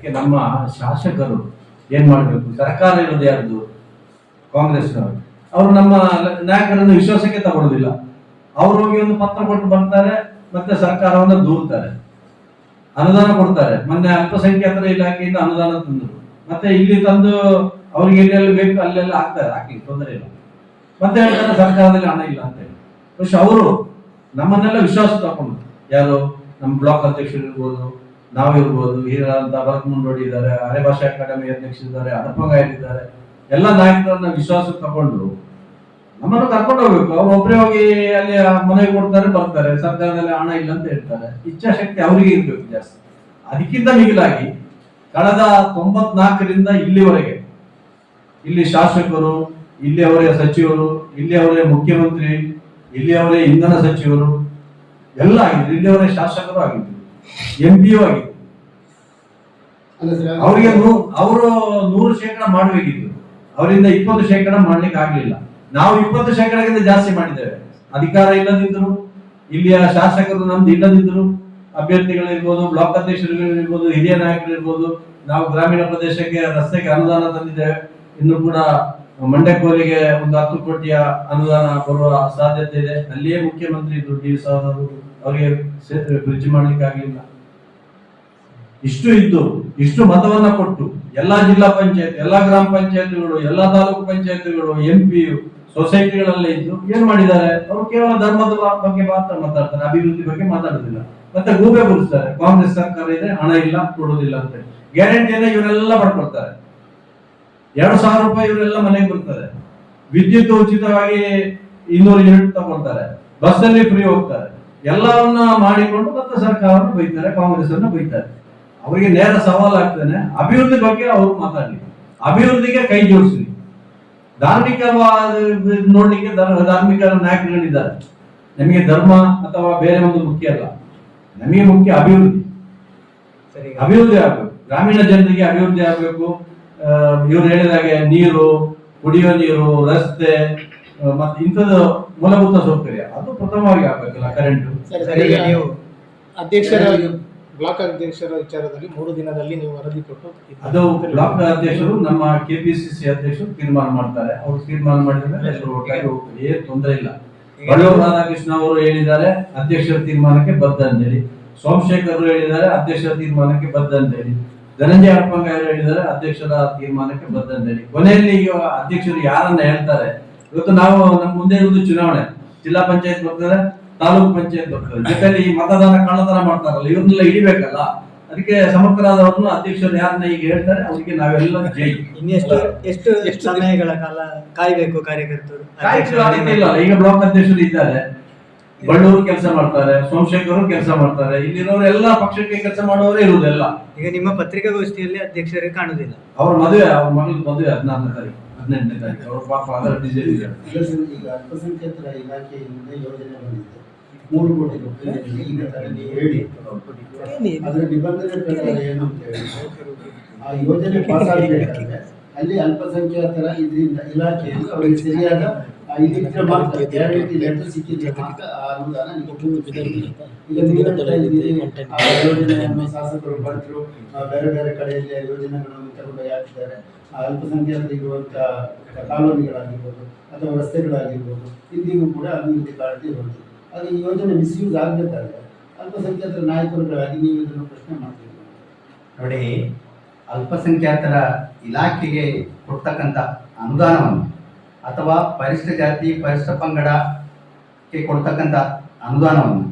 ಅದಕ್ಕೆ ನಮ್ಮ ಶಾಸಕರು ಏನು ಮಾಡಬೇಕು? ಸರ್ಕಾರ ಇರೋದು ಯಾರ್ದು? ಕಾಂಗ್ರೆಸ್ನವರು. ಅವರು ನಮ್ಮ ನಾಯಕರನ್ನು ವಿಶ್ವಾಸಕ್ಕೆ ತಗೊಳ್ಳೋದಿಲ್ಲ ಅವರು ಹೋಗಿ ಒಂದು ಪತ್ರ ಕೊಟ್ಟು ಬರ್ತಾರೆ, ಮತ್ತೆ ಸರ್ಕಾರವನ್ನು ದೂರ್ತಾರೆ. ಅನುದಾನ ಕೊಡ್ತಾರೆ. ಮೊನ್ನೆ ಅಲ್ಪಸಂಖ್ಯಾತರ ಇಲಾಖೆಯಿಂದ ಅನುದಾನ ತಂದರು. ಮತ್ತೆ ಇಲ್ಲಿ ತಂದು ಅವ್ರಿಗೆ ಎಲ್ಲೆಲ್ಲಿ ಬೇಕು ಅಲ್ಲೆಲ್ಲ ಹಾಕ್ತಾರೆ. ಹಾಕಿ, ತೊಂದರೆ ಇಲ್ಲ. ಮತ್ತೆ ಹೇಳ್ತಾರೆ, ಸರ್ಕಾರದಲ್ಲಿ ಹಣ ಇಲ್ಲ ಅಂತ ಹೇಳಿ. ಅವರು ನಮ್ಮನ್ನೆಲ್ಲ ವಿಶ್ವಾಸ ತಗೊಂಡು. ಯಾರು? ನಮ್ಮ ಬ್ಲಾಕ್ ಅಧ್ಯಕ್ಷರು ಇರ್ಬೋದು ನಾವಿರ್ಬೋದು ಹೀರಂತ, ಭರತ್ ಮುಂಡೋಡಿ ಇದ್ದಾರೆ, ಹಳೆ ಭಾಷಾ ಅಕಾಡೆಮಿ ಅಧ್ಯಕ್ಷರಿದ್ದಾರೆ ಹಡಪಗಾಯರಿದ್ದಾರೆ ಎಲ್ಲ ನಾಯಕರನ್ನ ವಿಶ್ವಾಸಕ್ಕೆ ತಗೊಂಡು ನಮ್ಮನ್ನು ಕರ್ಕೊಂಡು ಹೋಗ್ಬೇಕು. ಅವ್ರು ಒಬ್ಬರೇ ಹೋಗಿ ಅಲ್ಲಿ ಮನೆ ಕೊಡ್ತಾರೆ ಬರ್ತಾರೆ. ಸರ್ಕಾರದಲ್ಲಿ ಹಣ ಇಲ್ಲ ಅಂತ ಹೇಳ್ತಾರೆ. ಇಚ್ಛಾಶಕ್ತಿ ಅವರಿಗೆ ಇರಬೇಕು ಜಾಸ್ತಿ. ಅದಕ್ಕಿಂತ ಮಿಗಿಲಾಗಿ ಕಳೆದ ತೊಂಬತ್ನಾಲ್ಕರಿಂದ ಇಲ್ಲಿವರೆಗೆ ಇಲ್ಲಿ ಶಾಸಕರು, ಇಲ್ಲಿ ಅವರೇ ಸಚಿವರು, ಇಲ್ಲಿ ಅವರೇ ಮುಖ್ಯಮಂತ್ರಿ, ಇಲ್ಲಿ ಅವರೇ ಇಂಧನ ಸಚಿವರು, ಎಲ್ಲ ಆಗಿದ್ರು, ಇಲ್ಲಿ ಅವರೇ ಶಾಸಕರು ಆಗಿದ್ರು. ಎಂ ಪಿ ಯು ಆಗಿತ್ತು ಅವರಿಗೆ ಅವರು ನೂರು ಶೇಕಡ ಮಾಡಬೇಕಿತ್ತು. ಅವರಿಂದ ಇಪ್ಪತ್ತು ಶೇಕಡ ಮಾಡ್ಲಿಕ್ಕೆ ಆಗ್ಲಿಲ್ಲ. ನಾವು ಇಪ್ಪತ್ತು ಶೇಕಡಕ್ಕಿಂತ ಜಾಸ್ತಿ ಮಾಡಿದ್ದೇವೆ. ಅಧಿಕಾರ ಇಲ್ಲದಿದ್ರು ಇಲ್ಲಿಯ ಶಾಸಕರು ನಮ್ದು ಇಲ್ಲದಿದ್ರು ಅಭ್ಯರ್ಥಿಗಳಿರ್ಬೋದು ಬ್ಲಾಕ್ ಅಧ್ಯಕ್ಷರುಗಳಿರ್ಬೋದು ಹಿರಿಯ ನಾಯಕರಿರ್ಬೋದು ನಾವು ಗ್ರಾಮೀಣ ಪ್ರದೇಶಕ್ಕೆ ರಸ್ತೆಗೆ ಅನುದಾನ ತಂದಿದ್ದೇವೆ. ಇನ್ನು ಕೂಡ ಮಂಡ್ಯಕೋಲಿಗೆ ಒಂದು ಹತ್ತು ಕೋಟಿಯ ಅನುದಾನ ಬರುವ ಸಾಧ್ಯತೆ ಇದೆ. ಅಲ್ಲಿಯೇ ಮುಖ್ಯಮಂತ್ರಿ ಇದ್ರು ಡಿ ಅವರಿಗೆ ಬ್ರಿಡ್ಜ್ ಮಾಡ್ಲಿಕ್ಕೆ ಆಗಲಿಲ್ಲ ಇಷ್ಟು ಇದ್ದು, ಇಷ್ಟು ಮತವನ್ನ ಕೊಟ್ಟು, ಎಲ್ಲಾ ಜಿಲ್ಲಾ ಪಂಚಾಯತ್, ಎಲ್ಲಾ ಗ್ರಾಮ ಪಂಚಾಯತ್ಗಳು, ಎಲ್ಲಾ ತಾಲೂಕು ಪಂಚಾಯತ್ಗಳು ಎಂ ಪಿ ಸೊಸೈಟಿಗಳಲ್ಲೇ ಇದ್ದು ಏನ್ ಮಾಡಿದ್ದಾರೆ? ಅವರು ಕೇವಲ ಧರ್ಮದ ಬಗ್ಗೆ ಮಾತ್ರ ಮಾತಾಡ್ತಾರೆ, ಅಭಿವೃದ್ಧಿ ಬಗ್ಗೆ ಮಾತಾಡುದಿಲ್ಲ. ಮತ್ತೆ ಗೂಬೆ ಗುರುಸ್ತಾರೆ ಕಾಂಗ್ರೆಸ್ ಸರ್ಕಾರ ಇದೆ, ಹಣ ಇಲ್ಲ, ಕೊಡೋದಿಲ್ಲ ಅಂತ ಗ್ಯಾರಂಟಿ ಗ್ಯಾರಂಟಿಯನ್ನ ಇವರೆಲ್ಲ ಪಡ್ಕೊಳ್ತಾರೆ ಎರಡು ಸಾವಿರ ರೂಪಾಯಿ ಇವರೆಲ್ಲ ಮನೆಗೆ ಬರ್ತಾರೆ ವಿದ್ಯುತ್ ಉಚಿತವಾಗಿ ಇನ್ನೂರು ಯೂನಿಟ್ ತಗೊಳ್ತಾರೆ. ಬಸ್ ಅಲ್ಲಿ ಫ್ರೀ ಹೋಗ್ತಾರೆ. ಎಲ್ಲವನ್ನ ಮಾಡಿಕೊಂಡು ಮತ್ತೆ ಸರ್ಕಾರವನ್ನು ಬೈತಾರೆ ಕಾಂಗ್ರೆಸ್ ಅನ್ನು ಬೈತಾರೆ. ಅವರಿಗೆ ನೇರ ಸವಾಲ್ ಆಗ್ತಾನೆ ಅಭಿವೃದ್ಧಿ ಬಗ್ಗೆ ಅವರು ಮಾತಾಡಲಿ ಅಭಿವೃದ್ಧಿಗೆ ಕೈ ಜೋಡಿಸಿ ಧಾರ್ಮಿಕವಾದ ನೋಡ್ಲಿಕ್ಕೆ ಧರ್ಮ- ಧಾರ್ಮಿಕ ನಾಯಕರುಗಳಿದ್ದಾರೆ. ನಮಗೆ ಧರ್ಮ ಅಥವಾ ಬೇರೆ ಒಂದು ಮುಖ್ಯ ಅಲ್ಲ. ನಮಗೆ ಮುಖ್ಯ ಅಭಿವೃದ್ಧಿ. ಸರಿ. ಅಭಿವೃದ್ಧಿ ಆಗಬೇಕು. ಗ್ರಾಮೀಣ ಜನರಿಗೆ ಅಭಿವೃದ್ಧಿ ಆಗಬೇಕು. ಇವ್ರು ಹೇಳಿದ ಹಾಗೆ ನೀರು ಕುಡಿಯುವ ನೀರು ರಸ್ತೆ ಮತ್ತೆ ಇಂಥದ್ದು ಮೂಲಭೂತ ಸೌಕರ್ಯ ಅದು ಪ್ರಥಮವಾಗಿ ಆಗ್ಬೇಕಲ್ಲ ಕರೆಂಟ್ ನೀವು ಅಧ್ಯಕ್ಷರ ಬ್ಲಾಕ್ ಅಧ್ಯಕ್ಷರ ವಿಚಾರದಲ್ಲಿ ಮೂರು ದಿನದಲ್ಲಿ ನೀವು ವರದಿ ಕೊಟ್ಟು ಅದು ಬ್ಲಾಕ್ ಅಧ್ಯಕ್ಷರು ನಮ್ಮ ಕೆಪಿಸಿಸಿ ಅಧ್ಯಕ್ಷರು ತೀರ್ಮಾನ ಮಾಡ್ತಾರೆ. ಅವರು ತೀರ್ಮಾನ ಮಾಡಿದ್ರೆ ಹೋಗ್ತಾರೆ ಏನು ತೊಂದರೆ ಇಲ್ಲ. ಬಳ್ಳೂರು ರಾಧಾಕೃಷ್ಣ ಅವರು ಹೇಳಿದ್ದಾರೆ ಅಧ್ಯಕ್ಷರ ತೀರ್ಮಾನಕ್ಕೆ ಬದ್ಧ ಅಂತೇಳಿ. ಸೋಮಶೇಖರ್ ಅವರು ಹೇಳಿದ್ದಾರೆ ಅಧ್ಯಕ್ಷರ ತೀರ್ಮಾನಕ್ಕೆ ಬದ್ಧ ಅಂತೇಳಿ. ಧನಂಜಯ ಅಪ್ಪಂಗ ಅವರು ಹೇಳಿದ್ದಾರೆ ಅಧ್ಯಕ್ಷರ ತೀರ್ಮಾನಕ್ಕೆ ಬದ್ಧ ಅಂತೇಳಿ. ಕೊನೆಯಲ್ಲಿ ಈಗ ಅಧ್ಯಕ್ಷರು ಯಾರನ್ನ ಹೇಳ್ತಾರೆ? ಇವತ್ತು ನಾವು ನಮ್ಮ ಮುಂದೆ ಇರುವುದು ಚುನಾವಣೆ. ಜಿಲ್ಲಾ ಪಂಚಾಯತ್ ಬರ್ತದೆ ತಾಲೂಕು ಪಂಚಾಯತ್ ಬರ್ತದೆ ಜೊತೆಯಲ್ಲಿ ಈ ಮತದಾನ ಕಳ್ಳತನ ಮಾಡ್ತಾರಲ್ಲ ಇವ್ರನ್ನೆಲ್ಲ ಹಿಡಿಬೇಕಲ್ಲ? ಅದಕ್ಕೆ ಸಮರ್ಥರಾದವ್ರನ್ನ ಅಧ್ಯಕ್ಷರು ಯಾರನ್ನ ಈಗ ಹೇಳ್ತಾರೆ ಅವರಿಗೆ ನಾವೆಲ್ಲ ಜೈ. ಇನ್ನೆಷ್ಟು ಎಷ್ಟು ಎಷ್ಟು ಸಮಯಗಳ ಕಾಲ ಕಾಯ್ಬೇಕು ಕಾರ್ಯಕರ್ತರು? ಇಲ್ಲ. ಈಗ ಬ್ಲಾಕ್ ಅಧ್ಯಕ್ಷರು ಇದ್ದಾರೆ. ಬಳ್ಳೂರು ಕೆಲಸ ಮಾಡ್ತಾರೆ ಸೋಮಶೇಖರ್ ಕೆಲಸ ಮಾಡ್ತಾರೆ. ಇಲ್ಲಿರೋರು ಎಲ್ಲ ಪಕ್ಷಕ್ಕೆ ಕೆಲಸ ಮಾಡುವವರೇ ಇರುವುದೆಲ್ಲ. ಈಗ ನಿಮ್ಮ ಪತ್ರಿಕಾಗೋಷ್ಠಿಯಲ್ಲಿ ಅಧ್ಯಕ್ಷರೇ ಕಾಣುದಿಲ್ಲ ಅವ್ರ ಮದುವೆ ಅವ್ರ ಮಗಳ ಮದುವೆ ಹದಿನಾರನೇ ತಾರೀಕು. ಹದಿನೆಂಟನೇ ತಾರೀಕು ಅವ್ರ ಪಾಪ ಅದರ ಡಿಸೈನ್ ಇದೆ ಈಗ ಅಲ್ಪಸಂಖ್ಯಾತರ ಇಲಾಖೆಯಿಂದ ಯೋಜನೆ ಬಂದಿದೆ ಮೂರು ಕೋಟಿ ರೂಪಾಯಿ ಈಗ ತಾನೇ ಹೇಳಿ ಅದರ ನಿಬಂಧನೆ ಪ್ರಕಾರ ಏನು ಅಂತ ಹೇಳಿ ಆ ಯೋಜನೆ ಪಾಸ್ ಆಗಬೇಕಾದ್ರೆ ಅಲ್ಲಿ ಅಲ್ಪಸಂಖ್ಯಾತರ ಇದರಿಂದ ಇಲಾಖೆಯಿಂದ ಅವರಿಗೆ ಸರಿಯಾದ ಶಾಸಕರು ಬರೆದ್ರು ಬೇರೆ ಬೇರೆ ಕಡೆಯಲ್ಲಿ ಯೋಜನೆಗಳನ್ನು ತಗೊಂಡು ಹಾಕಿದ್ದಾರೆ. ಆ ಅಲ್ಪಸಂಖ್ಯಾತರು ಇರುವಂತ ಕಾಲೋನಿಗಳಾಗಿರ್ಬೋದು ಅಥವಾ ರಸ್ತೆಗಳಾಗಿರ್ಬೋದು ಇಂದಿಗೂ ಕೂಡ ಅಭಿವೃದ್ಧಿ ಕಾಳಜಿ ಬರುತ್ತೆ ಅದು ಈ ಯೋಜನೆ ಮಿಸ್ಯೂಸ್ ಆಗಬೇಕಾದ್ರೆ ಅಲ್ಪಸಂಖ್ಯಾತರ ನಾಯಕರುಗಳಾಗಿ ನೀವು ಇದನ್ನು ಪ್ರಶ್ನೆ ಮಾಡ್ತೀವಿ ನೋಡಿ ಅಲ್ಪಸಂಖ್ಯಾತರ ಇಲಾಖೆಗೆ ಕೊಡ್ತಕ್ಕಂಥ ಅನುದಾನವನ್ನು ಅಥವಾ ಪರಿಶಿಷ್ಟ ಜಾತಿ ಪರಿಶಿಷ್ಟ ಪಂಗಡಕ್ಕೆ ಕೊಡ್ತಕ್ಕಂಥ ಅನುದಾನವನ್ನು.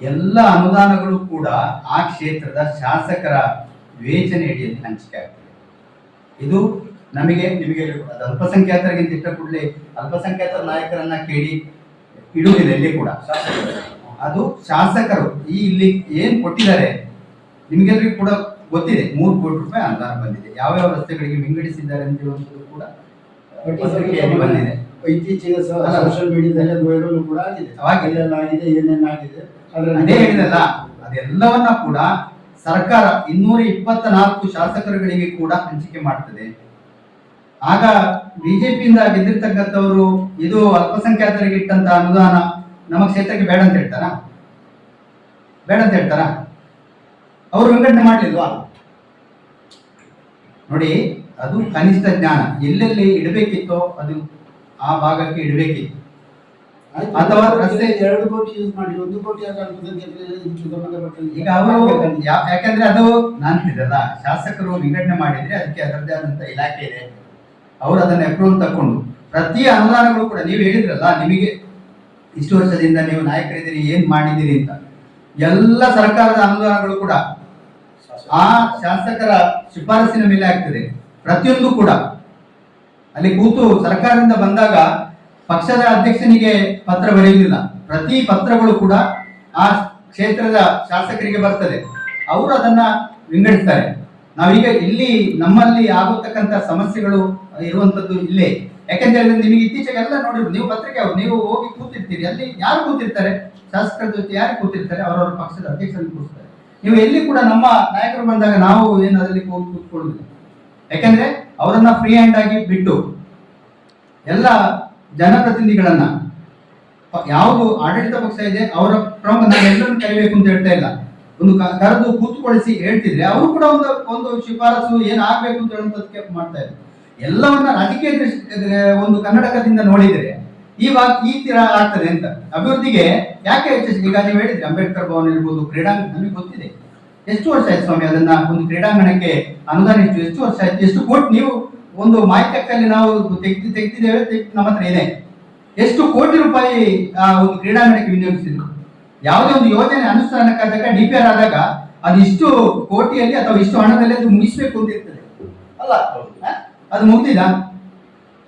ಎಲ್ಲ ಅನುದಾನಗಳು ಕೂಡ ಆ ಕ್ಷೇತ್ರದ ಶಾಸಕರ ವಿವೇಚನೆ ಅಡಿಯಲ್ಲಿ ಹಂಚಿಕೆ ಆಗ್ತದೆ. ಇದು ನಮಗೆ, ನಿಮಗೆ ಅದು ಅಲ್ಪಸಂಖ್ಯಾತರಿಗೆ ಇಟ್ಟ ಕೂಡಲೇ ಅಲ್ಪಸಂಖ್ಯಾತರ ನಾಯಕರನ್ನ ಕೇಳಿ ಇಡುವುದಿಲ್ಲ ಇಲ್ಲಿ ಕೂಡ. ಅದು ಶಾಸಕರು ಈ ಇಲ್ಲಿ ಏನು ಕೊಟ್ಟಿದ್ದಾರೆ ನಿಮಗೆಲ್ಲರಿಗೂ ಕೂಡ ಗೊತ್ತಿದೆ. ಮೂರು ಕೋಟಿ ರೂಪಾಯಿ ಅನುದಾನ ಬಂದಿದೆ. ಯಾವ್ಯಾವ ರಸ್ತೆಗಳಿಗೆ ವಿಂಗಡಿಸಿದ್ದಾರೆ ಅಂತ ಹೇಳುವಂಥದ್ದು ಕೂಡ ಪತ್ರಿಕೆಯಲ್ಲಿ ಬಂದಿದೆ. ಇತ್ತೀಚೆಗೆ ಅಲ್ಲ. ಸೋಷಿಯಲ್ ಮೀಡಿಯಾದಲ್ಲಿ ಅದು ವೈರಲ್ ಕೂಡ ಆಗಿದೆ. ಆಗಿದೆ. ಎಲ್ಲೆಲ್ಲ ಆಗಿದೆ ಏನೇನಾಗಿದೆ ಅದರಲ್ಲಿ ಅದೇ ಹೇಳಿದಲ್ಲ ಅದೆಲ್ಲವನ್ನ ಕೂಡ ಸರ್ಕಾರ ಇನ್ನೂರ ಇಪ್ಪತ್ತ ನಾಲ್ಕು ಶಾಸಕರುಗಳಿಗೆ ಕೂಡ ಹಂಚಿಕೆ ಮಾಡ್ತದೆ. ಆಗ ಬಿಜೆಪಿಯಿಂದ ಗೆದ್ದಿರ್ತಕ್ಕಂಥವರು ಇದು ಅಲ್ಪಸಂಖ್ಯಾತರಿಗೆ ಇಟ್ಟಂತ ಅನುದಾನ ನಮ್ಮ ಕ್ಷೇತ್ರಕ್ಕೆ ಬೇಡ ಅಂತ ಹೇಳ್ತಾರ? ಬೇಡ ಅಂತ ಹೇಳ್ತಾರ? ಅವರು ವಿಂಗಡಣೆ ಮಾಡಲಿಲ್ವಾ? ನೋಡಿ ಅದು ಕನಿಷ್ಠ ಜ್ಞಾನ. ಎಲ್ಲೆಲ್ಲಿ ಇಡಬೇಕಿತ್ತೋ ಅದು ಆ ಭಾಗಕ್ಕೆ ಇಡಬೇಕಿತ್ತು. ಅಥವಾ ರಸ್ತೆ- ಎರಡು ಕೋಟಿ ಯೂಸ್ ಮಾಡಿ ಒಂದು ಕೋಟಿ ಈಗ ಅವರು ಯಾಕಂದ್ರೆ ಅದು ನಾನು ಹೇಳಿದಲ್ಲ ಶಾಸಕರು ವಿಂಗಡಣೆ ಮಾಡಿದ್ರೆ ಅದಕ್ಕೆ ಅದರದ್ದೇ ಆದಂತ ಇಲಾಖೆ ಇದೆ. ಅವರು ಅದನ್ನ ಅಪ್ರೂವಲ್ ತಕೊಂಡು ಪ್ರತಿ ಅನುದಾನಗಳು ಕೂಡ ನೀವು ಹೇಳಿದ್ರಲ್ಲ ನಿಮಗೆ ಇಷ್ಟು ವರ್ಷದಿಂದ ನೀವು ನಾಯಕರಿದ್ದೀರಿ ಏನ್ ಮಾಡಿದ್ದೀರಿ ಅಂತ. ಎಲ್ಲ ಸರ್ಕಾರದ ಅನುದಾನಗಳು ಕೂಡ ಆ ಶಾಸಕರ ಶಿಫಾರಸಿನ ಮೇಲೆ ಆಗ್ತದೆ. ಪ್ರತಿಯೊಂದು ಕೂಡ. ಅಲ್ಲಿ ಕೂತು ಸರ್ಕಾರದಿಂದ ಬಂದಾಗ ಪಕ್ಷದ ಅಧ್ಯಕ್ಷನಿಗೆ ಪತ್ರ ಬರೆಯುವುದಿಲ್ಲ. ಪ್ರತಿ ಪತ್ರಗಳು ಕೂಡ ಆ ಕ್ಷೇತ್ರದ ಶಾಸಕರಿಗೆ ಬರ್ತದೆ. ಅವರು ಅದನ್ನ ವಿಂಗಡಿಸ್ತಾರೆ. ನಾವೀಗ ಇಲ್ಲಿ ನಮ್ಮಲ್ಲಿ ಆಗುತ್ತಕ್ಕಂಥ ಸಮಸ್ಯೆಗಳು ಇರುವಂತದ್ದು ಇಲ್ಲೇ. ಯಾಕೆಂತ ಹೇಳಿದ್ರೆ ನಿಮಗೆ ಇತ್ತೀಚೆಗೆ ಎಲ್ಲ ನೋಡಿದ್ರು. ನೀವು ಪತ್ರಿಕೆ ನೀವು ಹೋಗಿ ಕೂತಿರ್ತೀರಿ. ಅಲ್ಲಿ ಯಾರು ಕೂತಿರ್ತಾರೆ? ಶಾಸಕರ ಜೊತೆ ಯಾರು ಕೂತಿರ್ತಾರೆ? ಅವರವರ ಪಕ್ಷದ ಅಧ್ಯಕ್ಷರನ್ನು ಕೂತಿರ್ತಾರೆ ನೀವು ಎಲ್ಲಿ ಕೂಡ ನಮ್ಮ ನಾಯಕರು ಬಂದಾಗ ನಾವು ಏನು ಅದರಲ್ಲಿ ಹೋಗಿ ಕೂತ್ಕೊಳ್ಳುದಿಲ್ಲ ಯಾಕಂದ್ರೆ ಅವರನ್ನ ಫ್ರೀ ಹ್ಯಾಂಡ್ ಆಗಿ ಬಿಟ್ಟು ಎಲ್ಲ ಜನಪ್ರತಿನಿಧಿಗಳನ್ನ ಯಾವುದು ಆಡಳಿತ ಪಕ್ಷ ಇದೆ, ಅವರ ಪ್ರಮುಖ ನಾವೆಲ್ಲರನ್ನು ಕರಿಬೇಕು ಅಂತ ಹೇಳ್ತಾ ಇಲ್ಲ. ಒಂದು ಕರೆದು ಕೂತ್ಕೊಳಿಸಿ ಹೇಳ್ತಿದ್ರೆ ಅವರು ಕೂಡ ಒಂದು ಒಂದು ಶಿಫಾರಸು ಏನು ಆಗ್ಬೇಕು ಅಂತ ಹೇಳುವಂತದಕ್ಕೆ ಮಾಡ್ತಾ ಇದ್ರು. ಎಲ್ಲವನ್ನ ರಾಜಕೀಯ ಒಂದು ಕನ್ನಡಕದಿಂದ ನೋಡಿದರೆ ಇವಾಗ ಈ ತೀರ ಆಗ್ತದೆ ಅಂತ. ಅಭಿವೃದ್ಧಿಗೆ ಯಾಕೆ ಹೆಚ್ಚು ಈಗ ನೀವು ಹೇಳಿದ್ರೆ ಅಂಬೇಡ್ಕರ್ ಭವನ ಇರ್ಬೋದು, ಕ್ರೀಡಾಂಗಣ, ನಮಗೆ ಗೊತ್ತಿದೆ. ಎಷ್ಟು ವರ್ಷ ಆಯ್ತು ಸ್ವಾಮಿ ಅದನ್ನ ಒಂದು ಕ್ರೀಡಾಂಗಣಕ್ಕೆ ಅನುದಾನ ಎಷ್ಟು ಎಷ್ಟು ವರ್ಷ ಆಯ್ತು? ಎಷ್ಟು ಕೋಟಿ ನೀವು ಒಂದು ಮಾಹಿತಿಯಲ್ಲಿ ನಾವು ತೆಗ್ದು, ತೆಗ್ದಿದ್ದೇವೆ, ತೆಗ್ದು ನಮ್ಮ ಹತ್ರ ಇದೆ. ಎಷ್ಟು ಕೋಟಿ ರೂಪಾಯಿ, ಆ, ಒಂದು ಕ್ರೀಡಾಂಗಣಕ್ಕೆ ವಿನಿಯೋಗಿಸಿದ್ರು. ಯಾವುದೇ ಒಂದು ಯೋಜನೆ ಅನುಷ್ಠಾನಕ್ಕಾದಾಗ ಡಿ ಪಿ ಆರ್ ಆದಾಗ ಅದು ಇಷ್ಟು ಕೋಟಿಯಲ್ಲಿ ಅಥವಾ ಇಷ್ಟು ಹಣದಲ್ಲಿ ಅದು ಮುಗಿಸ್ಬೇಕು ಅಂತ ಇರ್ತದೆ. ಅಲ್ಲ? ಅದು ಮುಗಿದಿಲ್ಲ.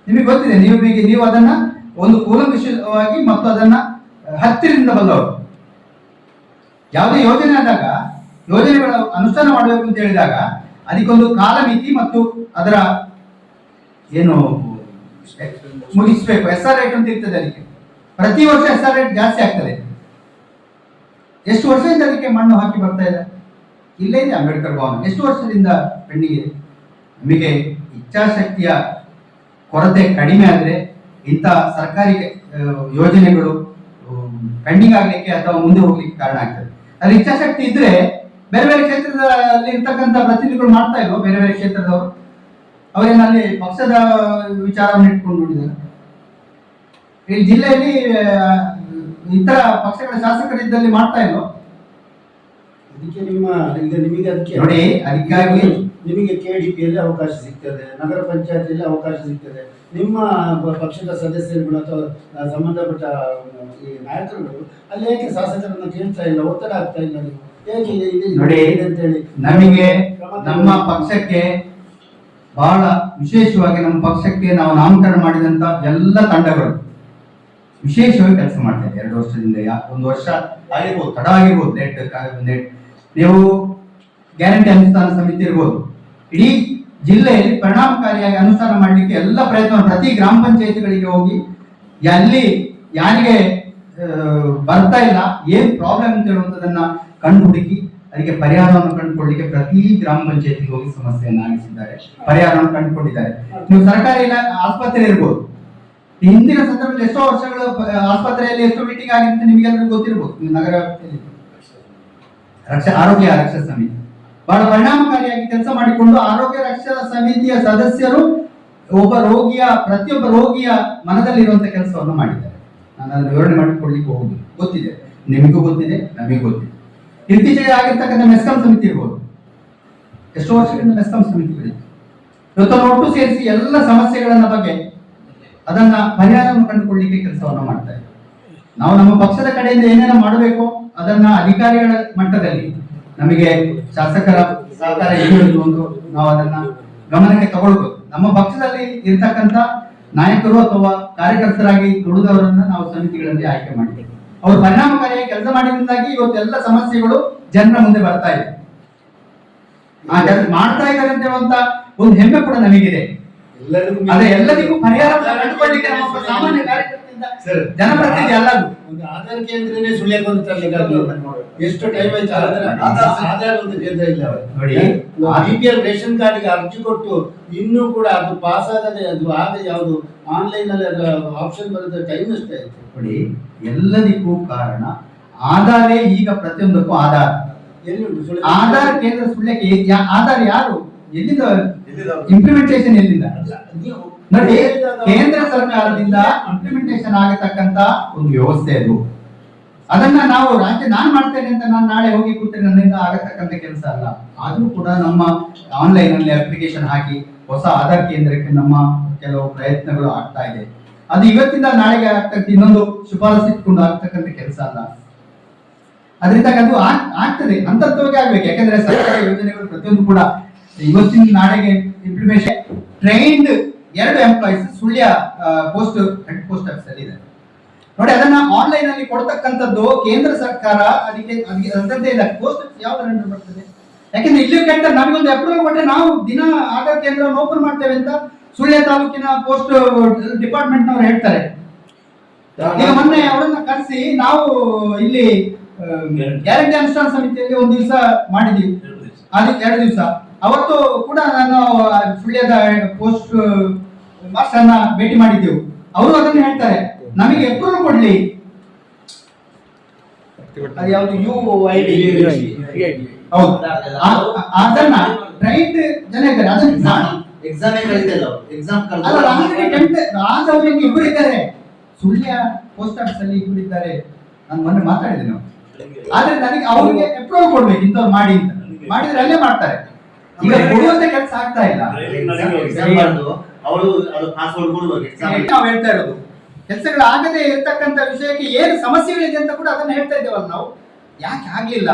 ನಿಮಗೆ ಗೊತ್ತಿದೆ, ನೀವು ನೀವು ಅದನ್ನ ಒಂದು ಕೂಲಂಕುಷವಾಗಿ ಮತ್ತು ಅದನ್ನ ಹತ್ತಿರದಿಂದ ಬಂದವರು. ಯಾವುದೇ ಯೋಜನೆ ಆದಾಗ ಯೋಜನೆಗಳ ಅನುಷ್ಠಾನ ಮಾಡಬೇಕು ಅಂತ ಹೇಳಿದಾಗ ಅದಕ್ಕೊಂದು ಕಾಲಮಿತಿ ಮತ್ತು ಅದರ ಏನು ಮುಗಿಸ್ಬೇಕು. ಎಸ್ ಆರ್ ರೇಟ್ ಅಂತ ಇರ್ತದೆ ಅದಕ್ಕೆ. ಪ್ರತಿ ವರ್ಷ ಎಸ್ ಆರ್ ರೇಟ್ ಜಾಸ್ತಿ ಆಗ್ತದೆ. ಎಷ್ಟು ವರ್ಷದಿಂದ ಅದಕ್ಕೆ ಮಣ್ಣು ಹಾಕಿ ಬರ್ತಾ ಇದೆ? ಇಲ್ಲೇ ಇದೆ ಅಂಬೇಡ್ಕರ್ ಭವನ. ಎಷ್ಟು ವರ್ಷದಿಂದ ಇದೆ ನಮಗೆ ಇಚ್ಛಾಶಕ್ತಿಯ ಕೊರತೆ ಕಡಿಮೆ ಆದರೆ ಇಂಥ ಸರ್ಕಾರಿ ಯೋಜನೆಗಳು ಪೆಂಡಿಂಗ್ ಆಗಲಿಕ್ಕೆ ಅಥವಾ ಮುಂದೆ ಹೋಗ್ಲಿಕ್ಕೆ ಕಾರಣ ಆಗ್ತದೆ. ಅದ್ರ ಇಚ್ಛಾಶಕ್ತಿ ಇದ್ರೆ ಬೇರೆ ಬೇರೆ ಕ್ಷೇತ್ರದಲ್ಲಿ ಇರ್ತಕ್ಕಂಥ ಪ್ರತಿನಿಧಿಗಳು ಮಾಡ್ತಾ ಇಲ್ವೋ ಬೇರೆ ಬೇರೆ ಕ್ಷೇತ್ರದವರು? ಅವರೇನು ಅಲ್ಲಿ ಪಕ್ಷದ ವಿಚಾರವನ್ನು ಇಟ್ಕೊಂಡು ನೋಡಿದ್ದಾರೆ? ಈ ಜಿಲ್ಲೆಯಲ್ಲಿ ಇತರ ಪಕ್ಷಗಳ ಶಾಸಕರಿದ್ದಲ್ಲಿ ಮಾಡ್ತಾ ಇಲ್ವೋ? ಅದಕ್ಕೆ ನಿಮ್ಮ ಈಗ ನಿಮಗೆ ಅದಕ್ಕೆ ನೋಡಿ ಅದಕ್ಕಾಗಿ ನಿಮಗೆ ಕೆಡಿಪಿಯಲ್ಲಿ ಅವಕಾಶ ಸಿಗ್ತದೆ ನಗರ ಪಂಚಾಯತಿಯಲ್ಲಿ ಅವಕಾಶ ಸಿಗ್ತದೆ. ನಿಮ್ಮ ಪಕ್ಷದ ಸದಸ್ಯರುಗಳು ಅಥವಾ ಸಂಬಂಧಪಟ್ಟ ಈ ನಾಯಕರುಗಳು ಅಲ್ಲಿ ಏಕೆ ಶಾಸಕರನ್ನು ಕೇಳ್ತಾ ಇಲ್ಲ ಒತ್ತಡ ಆಗ್ತಾ ಇಲ್ಲ ನೀವು? ನೋಡಿ, ನಮಗೆ ನಮ್ಮ ಪಕ್ಷಕ್ಕೆ ಬಹಳ ವಿಶೇಷವಾಗಿ ನಮ್ಮ ಪಕ್ಷಕ್ಕೆ ನಾವು ನಾಮಕರಣ ಮಾಡಿದಂತ ಎಲ್ಲ ತಂಡಗಳು ವಿಶೇಷವಾಗಿ ಕೆಲಸ ಮಾಡ್ತಾ ಇದೆ. ಎರಡು ವರ್ಷದಿಂದ ಒಂದು ವರ್ಷ ಆಗಿರ್ಬೋದು ತಡ ಆಗಿರ್ಬೋದು ನೆಟ್ ನೆಟ್ ನೀವು ಗ್ಯಾರಂಟಿ ಅನುಷ್ಠಾನ ಸಮಿತಿ ಇರ್ಬೋದು. ಇಡೀ ಜಿಲ್ಲೆಯಲ್ಲಿ ಪರಿಣಾಮಕಾರಿಯಾಗಿ ಅನುಷ್ಠಾನ ಮಾಡಲಿಕ್ಕೆ ಎಲ್ಲ ಪ್ರಯತ್ನ ಪ್ರತಿ ಗ್ರಾಮ ಪಂಚಾಯತಿಗಳಿಗೆ ಹೋಗಿ ಅಲ್ಲಿ ಯಾರಿಗೆ ಬರ್ತಾ ಇಲ್ಲ ಏನ್ ಪ್ರಾಬ್ಲಮ್ ಅಂತ ಹೇಳುವಂಥದ್ದನ್ನ ಕಂಡು ಹುಡುಕಿ ಅದಕ್ಕೆ ಪರಿಹಾರವನ್ನು ಕಂಡುಕೊಳ್ಳಿಕ್ಕೆ ಪ್ರತಿ ಗ್ರಾಮ ಪಂಚಾಯತಿಗೆ ಹೋಗಿ ಸಮಸ್ಯೆಯನ್ನು ಆಗಿಸಿದ್ದಾರೆ ಪರಿಹಾರವನ್ನು ಕಂಡುಕೊಂಡಿದ್ದಾರೆ. ನೀವು ಸರ್ಕಾರಿ ಆಸ್ಪತ್ರೆ ಇರ್ಬೋದು. ಹಿಂದಿನ ಸಂದರ್ಭದಲ್ಲಿ ಎಷ್ಟೋ ವರ್ಷಗಳು ಆಸ್ಪತ್ರೆಯಲ್ಲಿ ಎಷ್ಟೋ ಮೀಟಿಂಗ್ ಆಗಿದೆ ನಿಮಗೆಲ್ಲರಿಗೂ ಗೊತ್ತಿರ್ಬೋದು. ನೀವು ನಗರ. ರಕ್ಷಾ, ಆರೋಗ್ಯ ರಕ್ಷಾ ಸಮಿತಿ. ಬಹಳ ಪರಿಣಾಮಕಾರಿಯಾಗಿ ಕೆಲಸ ಮಾಡಿಕೊಂಡು ಆರೋಗ್ಯ ರಕ್ಷಾ ಸಮಿತಿಯ ಸದಸ್ಯರು ಒಬ್ಬ ರೋಗಿಯ, ಪ್ರತಿಯೊಬ್ಬ ರೋಗಿಯ ಮನದಲ್ಲಿರುವಂತ ಕೆಲಸವನ್ನು ಮಾಡಿದ್ದಾರೆ. ನಾನು ಅದನ್ನು ವಿವರಣೆ ಮಾಡಿಕೊಡ್ಲಿಕ್ಕೆ ಹೋಗುದು ಗೊತ್ತಿದೆ. ನಿಮಗೂ ಗೊತ್ತಿದೆ, ನಮಗೂ ಗೊತ್ತಿದೆ. ಇತ್ತೀಚೆಗೆ ಆಗಿರ್ತಕ್ಕಂಥ ಮೆಸ್ಕಾಂ ಸಮಿತಿ ಇರ್ಬೋದು. ಎಷ್ಟೋ ವರ್ಷಗಳಿಂದ ಮೆಸ್ಕಾಂ ಸಮಿತಿಗಳಿದೆ ಇವತ್ತು ಒಟ್ಟು ಸೇರಿಸಿ ಎಲ್ಲ ಸಮಸ್ಯೆಗಳನ್ನ ಬಗ್ಗೆ ಅದನ್ನ ಪರಿಹಾರವನ್ನು ಕಂಡುಕೊಳ್ಳಿಕ್ಕೆ ಕೆಲಸವನ್ನು ಮಾಡ್ತಾ ನಾವು ನಮ್ಮ ಪಕ್ಷದ ಕಡೆಯಿಂದ ಏನೇನು ಮಾಡಬೇಕು ಅದನ್ನ ಅಧಿಕಾರಿಗಳ ಮಟ್ಟದಲ್ಲಿ ನಮಗೆ ಶಾಸಕರ ಸಹಕಾರ ಏನು ಒಂದು ನಾವು ಅದನ್ನ ಗಮನಕ್ಕೆ ತಗೊಳ್ಬೇಕು. ನಮ್ಮ ಪಕ್ಷದಲ್ಲಿ ಇರ್ತಕ್ಕಂಥ ನಾಯಕರು ಅಥವಾ ಕಾರ್ಯಕರ್ತರಾಗಿ ದುಡಿದವರನ್ನ ನಾವು ಸಮಿತಿಗಳಲ್ಲಿ ಆಯ್ಕೆ ಮಾಡಿದ್ದೇವೆ ಅವರು ಪರಿಣಾಮಕಾರಿಯಾಗಿ ಕೆಲಸ ಮಾಡಿದ್ರಿಂದಾಗಿ ಇವತ್ತು ಎಲ್ಲ ಸಮಸ್ಯೆಗಳು ಜನರ ಮುಂದೆ ಬರ್ತಾ ಇದೆ. ಆ ಕೆಲಸ ಮಾಡ್ತಾ ಇದ್ದಾರೆ ಅಂತ ಹೇಳುವಂತ ಒಂದು ಹೆಮ್ಮೆ ಕೂಡ ನಮಗಿದೆ. ಎಲ್ಲರಿಗೂ ಅದೇ ಎಲ್ಲರಿಗೂ ಪರಿಹಾರ ಕಂಡುಕೊಳ್ಳಿಕ್ಕೆ ನಮ್ಮ ಸಾಮಾನ್ಯ ಕಾರ್ಯಕರ್ತರಿಂದ ಸರ್ ಜನಪ್ರತಿನಿಧಿ ಅಲ್ಲ ಒಂದು ಆಧಾರ್ ಕೇಂದ್ರನೇ ಸುಳ್ಯಕ್ಕೆ ಒಂದು ತರಲಿಕ್ಕೆ ಎಷ್ಟು ಟೈಮ್ ಆಯ್ತು ಆಧಾರ್? ಆಧಾರ್. ಒಂದು ಕೇಂದ್ರ ಇಲ್ಲ ನೋಡಿ, ಬಿ ಪಿ ಎಲ್ ರೇಷನ್ ಕಾರ್ಡ್ಗೆ ಅರ್ಜಿ ಕೊಟ್ಟು ಇನ್ನೂ ಕೂಡ ಅದು ಪಾಸ್ ಆಗದೆ ಅದು ಆಗ ಯಾವುದು ಆನ್ಲೈನ್ ಅಲ್ಲಿ ಅದರ ಆಪ್ಷನ್ ಬರೋದು ಟೈಮ್ ಅಷ್ಟೇ ಆಯ್ತು. ನೋಡಿ ಎಲ್ಲದಕ್ಕೂ ಕಾರಣ ಆಧಾರೇ ಈಗ ಪ್ರತಿಯೊಂದಕ್ಕೂ ಆಧಾರ್. ಎಲ್ಲಿ ಆಧಾರ್ ಕೇಂದ್ರ ಸುಳ್ಯಕ್ಕೆ ಯಾ- ಆಧಾರ್ ಯಾರು? ಎಲ್ಲಿಂದ? ಎಲ್ಲಿಂದ? ಇಂಪ್ಲಿಮೆಂಟೇಷನ್ ಎಲ್ಲಿಂದ? ನೀವು ನೋಡಿ ಕೇಂದ್ರ ಸರ್ಕಾರದಿಂದ ಇಂಪ್ಲಿಮೆಂಟೇಷನ್ ಆಗತಕ್ಕಂತ ಒಂದು ವ್ಯವಸ್ಥೆ ಅದು. ಅದನ್ನ ನಾವು ರಾಜ್ಯ ನಾನ್ ಮಾಡ್ತೇನೆ ಅಂತ ನಾನು ನಾಳೆ ಹೋಗಿ ಕೂತ್ರೆ ನನ್ನಿಂದ ಆಗತಕ್ಕಂತ ಕೆಲಸ ಅಲ್ಲ. ಆದ್ರೂ ಕೂಡ ನಮ್ಮ ಆನ್ಲೈನ್ ಅಲ್ಲಿ ಅಪ್ಲಿಕೇಶನ್ ಹಾಕಿ ಹೊಸ ಆಧಾರ್ ಕೇಂದ್ರಕ್ಕೆ ನಮ್ಮ ಕೆಲವು ಪ್ರಯತ್ನಗಳು ಆಗ್ತಾ ಇದೆ. ಅದು ಇವತ್ತಿಂದ ನಾಳೆಗೆ ಆಗ್ತಕ್ಕಂಥ ಇನ್ನೊಂದು ಶಿಫಾರಸು ಇಟ್ಕೊಂಡು ಆಗ್ತಕ್ಕಂಥ ಕೆಲಸ ಅಲ್ಲ. ಅದರಿಂದ ಅದು ಆಗ್- ಆಗ್ತದೆ. ಹಂತತ್ವವಾಗಿ ಆಗ್ಬೇಕು. ಯಾಕಂದ್ರೆ ಸರ್ಕಾರ ಯೋಜನೆಗಳು ಪ್ರತಿಯೊಂದು ಕೂಡ ಇವತ್ತಿನ ನಾಳೆಗೆ ಇಂಪ್ಲಿಮೇಷನ್ ಟ್ರೈನ್ಡ್ ಎರಡು employees Sullia post head post office ಅಲ್ಲಿ ಇದೆ ನೋಡಿ ಅದನ್ನ ಆನ್ಲೈನ್ ಅಲ್ಲಿ ಕೊಡ್ತಕ್ಕಂಥದ್ದು ಕೇಂದ್ರ ಸರ್ಕಾರ ಅದಕ್ಕೆ ಅದಕ್ಕೆ ಅದರದ್ದೇ ಇಲ್ಲ. ಪೋಸ್ಟ್ ಯಾವ್ದು ಬರ್ತದೆ? ಯಾಕೆಂದ್ರೆ ಇಲ್ಲಿ ಕೇಳ್ತಾರೆ ನಮಗೊಂದು ಅಪ್ರೂವಲ್ ಕೊಟ್ಟರೆ ನಾವು ದಿನ ಆಧಾರ್ ಕೇಂದ್ರವನ್ನು ಓಪನ್ ಮಾಡ್ತೇವೆ ಅಂತ ಸುಳ್ಯ ತಾಲೂಕಿನ ಪೋಸ್ಟ್ ಡಿಪಾರ್ಟ್ಮೆಂಟ್ ನವರು ಹೇಳ್ತಾರೆ ಈಗ ಮೊನ್ನೆ ಅವರನ್ನ ಕರೆಸಿ ನಾವು ಇಲ್ಲಿ ಗ್ಯಾರಂಟಿ ಅನುಷ್ಠಾನ ಸಮಿತಿಯಲ್ಲಿ ಒಂದು ದಿವಸ ಮಾಡಿದೀವಿ. ಅದಕ್ಕೆ ಎರಡು ದಿವಸ. ಅವತ್ತು ಕೂಡ ನಾನು ಸುಳ್ಯದ ಪೋಸ್ಟ್ ಮಾಸ್ಟರ್ನ ಭೇಟಿ ಮಾಡಿದ್ದೆವು. ಅವರು ಅದನ್ನು ಹೇಳ್ತಾರೆ ನಮಗೆ ಎಪ್ರೂವ್ ಕೊಡ್ಲಿ. ಅದು ಯಾವುದು? ಯು ಐ ಡಿ ಹೌದು. ಅದನ್ನ ಟ್ರೈನ್ಡ್ ಜನ ಇದ್ದಾರೆ. ಅದನ್ನ ಎಕ್ಸಾಮ್ ಎಕ್ಸಾಮ್ ಇಬ್ಬರು ಇದ್ದಾರೆ. ಸುಳ್ಯ ಪೋಸ್ಟ್ ಆಫೀಸ್ ಅಲ್ಲಿ ಇಬ್ಬರು ಇದ್ದಾರೆ. ನಾನು ಮೊನ್ನೆ ಮಾತಾಡಿದೆ ನಾವು ಆದ್ರೆ ನನಗೆ ಅವ್ರಿಗೆ ಅಪ್ರೂವ್ ಕೊಡ್ಬೇಕು ಇಂಥವ್ರು ಮಾಡಿ ಅಂತ. ಮಾಡಿದ್ರೆ ಅಲ್ಲೇ ಮಾಡ್ತಾರೆ. ಈಗ ಕೊಡುವಂತ ಕೆಲಸ ಆಗ್ತಾ ಇಲ್ಲ. ಎಕ್ಸಾಮ್ ಅವಳು ಅದು ಪಾಸ್ವರ್ಡ್ ಕೊಡುವಾಗ ನಾವು ಹೇಳ್ತಾ ಇರೋದು. ಕೆಲಸಗಳು ಆಗದೆ ಇರ್ತಕ್ಕಂಥ ವಿಷಯಕ್ಕೆ ಏನು ಸಮಸ್ಯೆಗಳಿದೆ ಅಂತ ಕೂಡ ಅದನ್ನ ಹೇಳ್ತಾ ಇದ್ದೇವಲ್ಲ ನಾವು. ಯಾಕೆ ಆಗ್ಲಿಲ್ಲ?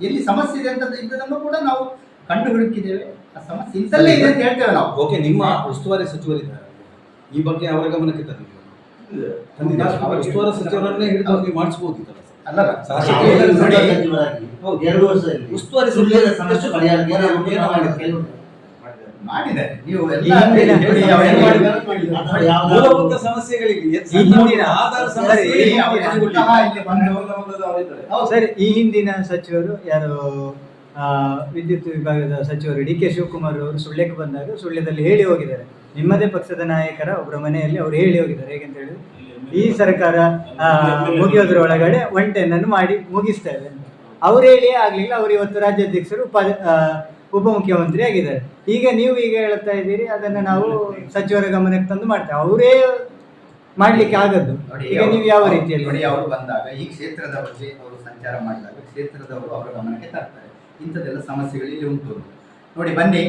ಎಲ್ಲಿ ಸಮಸ್ಯೆ ಇದೆ ಅಂತ ಇದ್ದದನ್ನು ಕೂಡ ನಾವು ಕಂಡು ಹುಡುಕಿದ್ದೇವೆ ಆ ಸಮಸ್ಯೆ ಇಂತಲ್ಲೇ ಇದೆ ಅಂತ ಹೇಳ್ತೇವೆ ನಾವು. ಓಕೆ ನಿಮ್ಮ ಉಸ್ತುವಾರಿ ಸಚಿವರಿದ್ದಾರೆ ಈ ಬಗ್ಗೆ ಅವರ ಗಮನಕ್ಕೆ ತಂದಿದ್ದೀವಿ ಉಸ್ತುವಾರಿ ಸಚಿವರನ್ನೇ ಹಿಡಿದು ನೀವು ಮಾಡಿಸ್ಬೋದಿತ್ತಲ್ಲ ಅಲ್ಲ ಎರಡು. ಎರಡು ವರ್ಷದಲ್ಲಿ. ಉಸ್ತುವಾರಿ ಮಾಡಿದ್ದಾರೆ? ಮಾಡಿದೆ ನೀವು ಎಲ್ಲ ಈ ಹಿಂದಿನ-. ಮೂಲಭೂತ ಸಮಸ್ಯೆಗಳಿಗೆ ಆಧಾರ ಸರಿ, ಸಮಸ್ಯೆ ಈ. ಸರ್ ಹಿಂದಿನ ಸಚಿವರು ಯಾರು? ಆ, ವಿದ್ಯುತ್ ವಿಭಾಗದ ಸಚಿವರು ಡಿ ಕೆ ಶಿವಕುಮಾರ್ ಅವರು ಸುಳ್ಯಕ್ಕೆ ಬಂದಾಗ ಸುಳ್ಯದಲ್ಲಿ ಹೇಳಿ ಹೋಗಿದ್ದಾರೆ. ನಿಮ್ಮದೇ ಪಕ್ಷದ ನಾಯಕರ ಒಬ್ಬರ ಮನೆಯಲ್ಲಿ ಅವರು ಹೇಳಿ ಹೋಗಿದ್ದಾರೆ. ಹೇಗೆಂತ ಹೇಳಿದ್ರೆ ಈ ಸರ್ಕಾರ ಆ, ಮುಗಿಯೋದ್ರ ಒಳಗಡೆ ಒನ್ ಟೆನ್ ಅನ್ನು ಮಾಡಿ ಮುಗಿಸ್ತಾ ಇದೆ. ಅವ್ರು ಹೇಳಿಯೇ ಆಗ್ಲಿಲ್ಲ. ಅವರು ಇವತ್ತು ರಾಜ್ಯಾಧ್ಯಕ್ಷರು ಉಪ ಉಪಮುಖ್ಯಮಂತ್ರಿ ಆಗಿದ್ದಾರೆ. ಈಗ ನೀವು ಈಗ ಹೇಳ್ತಾ ಇದ್ದೀರಿ ಅದನ್ನ ನಾವು ಸಚಿವರ ಗಮನಕ್ಕೆ ತಂದು ಮಾಡ್ತೇವೆ. ಅವರೇ ಮಾಡ್ಲಿಕ್ಕೆ ಆಗದ್ದು. ನೋಡಿ, ಈಗ ನೀವು ಯಾವ ರೀತಿಯಲ್ಲಿ? ನೋಡಿ ಅವರು ಬಂದಾಗ ಈ ಕ್ಷೇತ್ರದ ಬಗ್ಗೆ ಅವರು ಸಂಚಾರ ಮಾಡಿದಾಗ ಕ್ಷೇತ್ರದವರು ಅವರ ಗಮನಕ್ಕೆ ತರ್ತಾರೆ. ಇಂಥದ್ದೆಲ್ಲ ಸಮಸ್ಯೆಗಳು ಇಲ್ಲಿ ಉಂಟು ನೋಡಿ ಬನ್ನಿ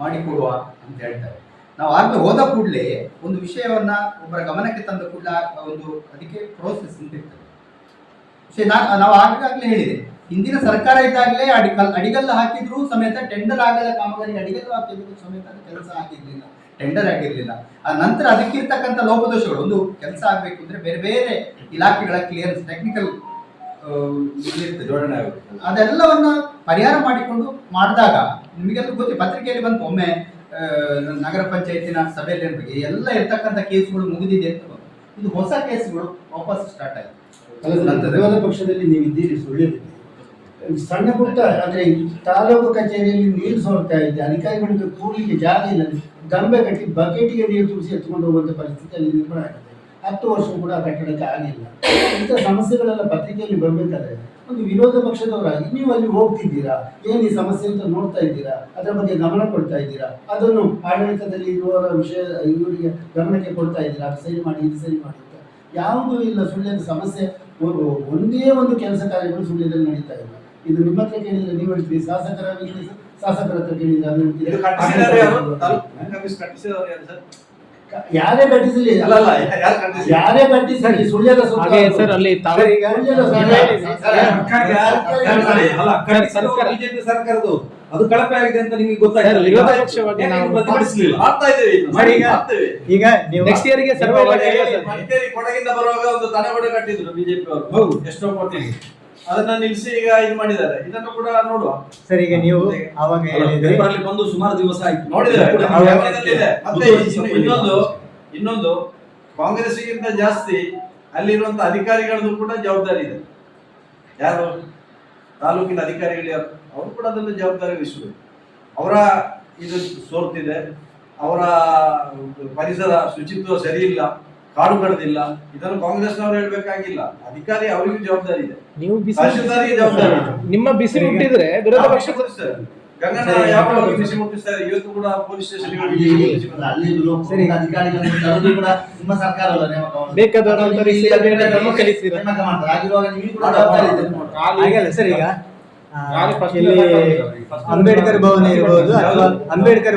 ಮಾಡಿಕೊಡುವ ಅಂತ ಹೇಳ್ತಾರೆ. ನಾವು ಆಗ ಹೋದ ಕೂಡಲೇ ಒಂದು ವಿಷಯವನ್ನ ಒಬ್ಬರ ಗಮನಕ್ಕೆ ತಂದ ಕೂಡಲೇ ಒಂದು ಅದಕ್ಕೆ ಪ್ರೋಸೆಸ್ ಅಂತ ಇರ್ತದೆ. ವಿಷಯ ನಾವು ಆಗಾಗಲೇ ಹೇಳಿದೆ. ಹಿಂದಿನ ಸರ್ಕಾರ ಇದ್ದಾಗಲೇ ಅಡಿಕಲ್ ಅಡಿಗಲ್ಲು ಹಾಕಿದ್ರು ಸಮೇತ ಟೆಂಡರ್ ಆಗದ ಕಾಮಗಾರಿ ಅಡಿಗಲ್ಲು ಹಾಕಿದ್ರು ಸಮೇತ ಕೆಲಸ ಆಗಿರ್ಲಿಲ್ಲ ಟೆಂಡರ್ ಆಗಿರ್ಲಿಲ್ಲ. ಆ ನಂತರ ಅದಕ್ಕಿರ್ತಕ್ಕಂಥ ಲೋಪದೋಷಗಳು ಒಂದು ಕೆಲಸ ಆಗಬೇಕು ಅಂದ್ರೆ ಬೇರೆ ಬೇರೆ ಇಲಾಖೆಗಳ ಕ್ಲಿಯರೆನ್ಸ್ ಟೆಕ್ನಿಕಲ್ ಜೋಡಣೆ ಆಗುತ್ತೆ. ಅದೆಲ್ಲವನ್ನ ಪರಿಹಾರ ಮಾಡಿಕೊಂಡು ಮಾಡಿದಾಗ ನಿಮಗೆಲ್ಲ ಗೊತ್ತಿ ಪತ್ರಿಕೆಯಲ್ಲಿ ಬಂತು ಒಮ್ಮೆ ನಗರ ಪಂಚಾಯತಿನ ಸಭೆಯಲ್ಲಿ ಬಗ್ಗೆ ಎಲ್ಲ ಇರ್ತಕ್ಕಂಥ ಕೇಸ್ಗಳು ಮುಗಿದಿದೆ ಅಂತ. ಇದು ಹೊಸ ಕೇಸ್ಗಳು ವಾಪಸ್ ಸ್ಟಾರ್ಟ್ ಆಯ್ತು. ಪಕ್ಷದಲ್ಲಿ ನೀವು ಇದ್ದೀರಿ ಸುಳ್ಳಿದ್ದೀರಿ ಸಣ್ಣ ಪುಟ್ಟ, ಅಂದ್ರೆ ತಾಲೂಕು ಕಚೇರಿಯಲ್ಲಿ ನೀರು ಸೋರ್ತಾ ಇದೆ ಅಧಿಕಾರಿಗಳಿಗೆ ಕೂಡಲಿಕ್ಕೆ ಜಾಗ ಇಲ್ಲ. ದಂಬೆ ಕಟ್ಟಿ ಬಕೆಟಿಗೆ ನೀರು ತುಂಬಿಸಿ ಎತ್ಕೊಂಡು ಹೋಗುವಂತ ಪರಿಸ್ಥಿತಿಯಲ್ಲಿ ನಿರ್ಮಾಣ ಆಗಿದೆ. ಹತ್ತು ವರ್ಷ ಕೂಡ ಕಟ್ಟಡಕ್ಕೆ ಆಗಿಲ್ಲ. ಇಂಥ ಸಮಸ್ಯೆಗಳೆಲ್ಲ ಪತ್ರಿಕೆಯಲ್ಲಿ ಬರಬೇಕಾದ್ರೆ ಒಂದು ವಿರೋಧ ಪಕ್ಷದವರಾಗಿ ನೀವು ಅಲ್ಲಿ ಹೋಗ್ತಿದ್ದೀರಾ? ಏನು ಈ ಸಮಸ್ಯೆ ಅಂತ ನೋಡ್ತಾ ಇದ್ದೀರಾ? ಅದರ ಬಗ್ಗೆ ಗಮನ ಕೊಡ್ತಾ ಇದ್ದೀರಾ? ಅದನ್ನು ಆಡಳಿತದಲ್ಲಿ ಇರುವವರ ವಿಷಯ ಇವರಿಗೆ ಗಮನಕ್ಕೆ ಕೊಡ್ತಾ ಇದ್ದೀರಾ? ಅದು ಸರಿ ಮಾಡಿ, ಇದು ಸರಿ ಮಾಡಿ ಅಂತ. ಯಾವುದೂ ಇಲ್ಲ. ಸುಳ್ಳಿಯ ಸಮಸ್ಯೆ. ಒಂದು- ಒಂದೇ ಕೆಲಸ ಕಾರ್ಯಗಳು ಸುಳ್ಯದಲ್ಲಿ ನಡೀತಾ ಇಲ್ಲ. ಇದು ನಿಮ್ಮ ಹತ್ರ ಕೇಳಿದ್ರೆ ನೀವು ಹೇಳ್ತೀರಿ ಶಾಸಕರ ಶಾಸಕರ ಹತ್ರ ಕೇಳಿದ್ರೆ ಅದು ಹೇಳ್ತೀರಿ. ಯಾರು? ಕಟ್ಟಿಸಲಿ ಅಲ್ಲ ಅಲ್ಲ ಯಾರು ಕಟ್ಟಿಸಲಿ ಸುಳ್ಯದ ಹಾಗೆ ಸರ್ ಅಲ್ಲಿ ಸರ್ಕಾರ ಬಿಜೆಪಿ ಸರ್ಕಾರದವರು. ಅದು ಕಳಪೆ ಆಗಿದೆ ಅಂತ ನಿಮಗೆ ಗೊತ್ತಾಯ್ತು ವಿರೋಧ ಪಕ್ಷವಾಗಿ ನಾವು- ಪ್ರತಿಭಟಿಸಲಿಲ್ಲ ಇದ್ದೇವೆ. ಈಗ- ನೀವು ನೆಕ್ಸ್ಟ್ ಇಯರ್ಗೆ ಸರ್ವೆ ಮಾಡಿ ಸರ್. ಮಡಿಕೇರಿ ಕೊಡಗಿಂದ ಬರುವಾಗ ಒಂದು ತಡೆಗೋಡೆ ಕಟ್ಟಿದ್ರು ಬಿಜೆಪಿ ಅವರು ಹೌದು. ಎಷ್ಟೋ ಕೋಟಿಗೆ ಅದನ್ನ ನಿಲ್ಲಿಸಿ ಈಗ ಇದು ಮಾಡಿದ್ದಾರೆ. ಇದನ್ನು ಕೂಡ ನೋಡುವ. ಸರ್ ಈಗ ನೀವು ಅವಾಗ ಹೇಳಿದ್ರಿ. ಪೇಪರಲ್ಲಿ ಬಂದು ಸುಮಾರು ದಿವಸ ಆಯ್ತು. ನೋಡಿದ್ರೆ ಮತ್ತೆ ಇನ್ನು- ಇನ್ನೊಂದು ಇನ್ನೊಂದು ಕಾಂಗ್ರೆಸ್ಗಿಂತ ಜಾಸ್ತಿ ಅಲ್ಲಿರುವಂತ ಅಧಿಕಾರಿಗಳದ್ದು ಕೂಡ ಜವಾಬ್ದಾರಿ ಇದೆ. ಯಾರು? ತಾಲೂಕಿನ ಅಧಿಕಾರಿಗಳು ಯಾರು? ಅವರು ಕೂಡ ಅದನ್ನು ಜವಾಬ್ದಾರಿ ವಹಿಸಬೇಕು. ಅವರ ಇದು ಸೋರ್ತಿದೆ. ಅವರ ಪರಿಸರ ಶುಚಿತ್ವ ಸರಿ ಇಲ್ಲ. ಕಾಡು ಕಡ್ದಿಲ್ಲ. ಇದನ್ನು ಕಾಂಗ್ರೆಸ್ನವರು ಹೇಳ್ಬೇಕಾಗಿಲ್ಲ. ಅಧಿಕಾರಿ ಅವರಿಗೂ ಜವಾಬ್ದಾರಿ ಇದೆ. ನೀವು ತಹಶೀಲ್ದಾರಿಗೆ ಜವಾಬ್ದಾರಿ ಇದೆ. ನಿಮ್ಮ ಬಿಸಿ ಮುಟ್ಟಿದ್ರೆ ವಿರೋಧ ಪಕ್ಷ ಗಂಗಣ್ಣ ಸರಿ. ಯಾವಾಗ ಬಿಸಿ ಮುಟ್ಟಿಸ್ತಾರೆ? ಇವತ್ತು ಕೂಡ ಪೊಲೀಸ್ ಸ್ಟೇಷನ್ ಅಲ್ಲಿ ಅಲ್ಲಿ ಸರಿ. ಲೋಕ ಅಧಿಕಾರಿಗಳನ್ನು ತರುವುದು ಕೂಡ ನಿಮ್ಮ ಸರ್ಕಾರ ಅಲ್ಲ ನೇಮಕ ಮಾಡುದು. ಬೇಕಾದವರನ್ನು ಕಳಿಸಿ, ಬೇಡದವರನ್ನು ಕಳಿಸಿರ. ನೇಮಕ ಮಾಡ್ತಾರೆ. ಆಗಿರುವಾಗ ನಿಮಗೆ ಕೂಡ ಜವಾಬ್ದಾರಿ ಇದೆ. ಹಾಗಲ್ಲ ಸರ್ ಈಗ ಆ, ಯಾರು first ಇಲ್ಲಿ ಅಂಬೇಡ್ಕರ್ ಭವನ ಇರ್ಬೋದು ಅಥವಾ ಅಂಬೇಡ್ಕರ್